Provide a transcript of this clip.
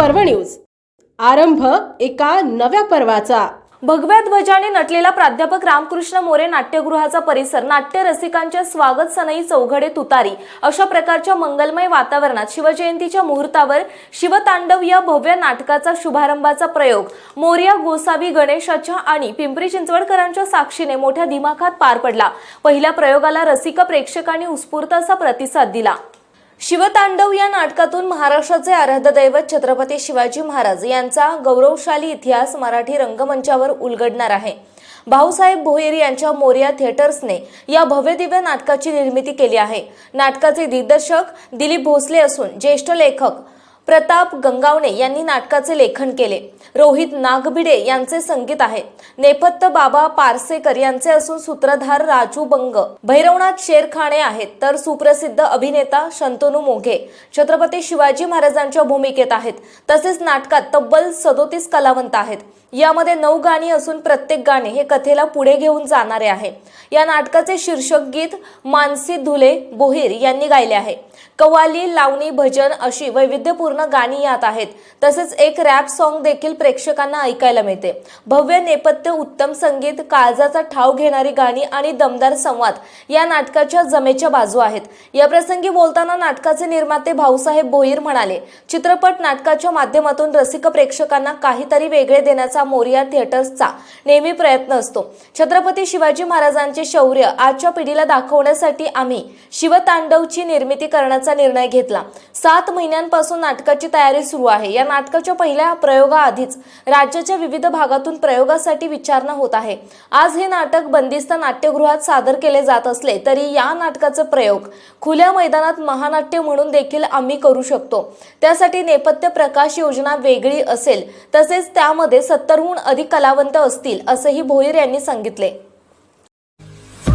News. आरंभ एका नव्या पर्वाचा. भगव्या ध्वजाने नटलेला प्राध्यापक रामकृष्ण मोरे नाट्यगृहाचा परिसर नाट्य रसिकांच्या स्वागत सनई चौघडे तुतारी अशा प्रकारच्या मंगलमय वातावरणात शिवजयंतीच्या मुहूर्तावर शिवतांडव या भव्य नाटकाचा शुभारंभाचा प्रयोग. मोर्या गोसावी गणेशाच्या आणि पिंपरी चिंचवडकरांच्या साक्षीने मोठ्या दिमाखात पार पडला. पहिल्या प्रयोगाला रसिक प्रेक्षकांनी उत्स्फूर्त असा प्रतिसाद दिला. शिवतांडव या नाटकातून महाराष्ट्राचे आराध्य दैवत छत्रपती शिवाजी महाराज यांचा गौरवशाली इतिहास मराठी रंगमंचावर उलगडणार आहे. भाऊसाहेब भोयर यांच्या मोर्या थिएटर्सने या भव्यदिव्य नाटकाची निर्मिती केली आहे. नाटकाचे दिग्दर्शक दिलीप भोसले असून ज्येष्ठ लेखक प्रताप गंगावणे यांनी नाटकाचे लेखन केले. रोहित नागभिडे यांचे संगीत आहे. नेपथ्य बाबा पारसेकर यांचे असून सूत्रधार राजू बंग. भैरवनाथ शेरखाणे आहेत तर सुप्रसिद्ध अभिनेता शंतनू मोघे. छत्रपती शिवाजी महाराजांच्या भूमिकेत आहेत. तसेच नाटकात तब्बल सदोतीस कलावंत आहेत. यामध्ये नऊ गाणी असून प्रत्येक गाणे हे कथेला पुढे घेऊन जाणारे आहे. या नाटकाचे शीर्षक गीत मानसी धुले बोहीर यांनी गायले आहे. कव्वाली लावणी भजन अशी वैविध्यपूर्ण गाणी यात आहेत. तसेच एक रॅप सॉन्ग देखील प्रेक्षकांना ऐकायला मिळते. भव्य नेपथ्य उत्तम संगीत काळजाचा ठाव घेणारी गाणी आणि दमदार संवाद या नाटकाच्या जमेच्या बाजू आहेत. या प्रसंगी बोलताना नाटकाचे निर्माते भाऊसाहेब भोईर म्हणाले चित्रपट नाटकाच्या माध्यमातून रसिक प्रेक्षकांना काहीतरी वेगळे देण्याचा मोरिया थिएटर्सचा नेहमी प्रयत्न असतो. छत्रपती शिवाजी महाराजांचे शौर्य आजच्या पिढीला दाखवण्यासाठी आम्ही शिवतांडवची निर्मिती करण्याचा निर्णय घेतला. सात महिन्यांपासून नाटकाची तयारी सुरू आहे. या नाटकाच्या पहिल्या प्रयोगाआधीच राज्याच्या विविध भागातून प्रयोगासाठी विचारणा होत आहे. आज हे नाटक बंदिस्त नाट्यगृहात सादर केले जात असले तरी या नाटकाचे प्रयोग खुल्या मैदानात महानाट्य म्हणून देखील आम्ही करू शकतो. त्यासाठी नेपथ्य प्रकाश योजना वेगळी असेल. तसेच त्यामध्ये सत्तरहून अधिक कलावंत असतील असेही भोईर यांनी सांगितले.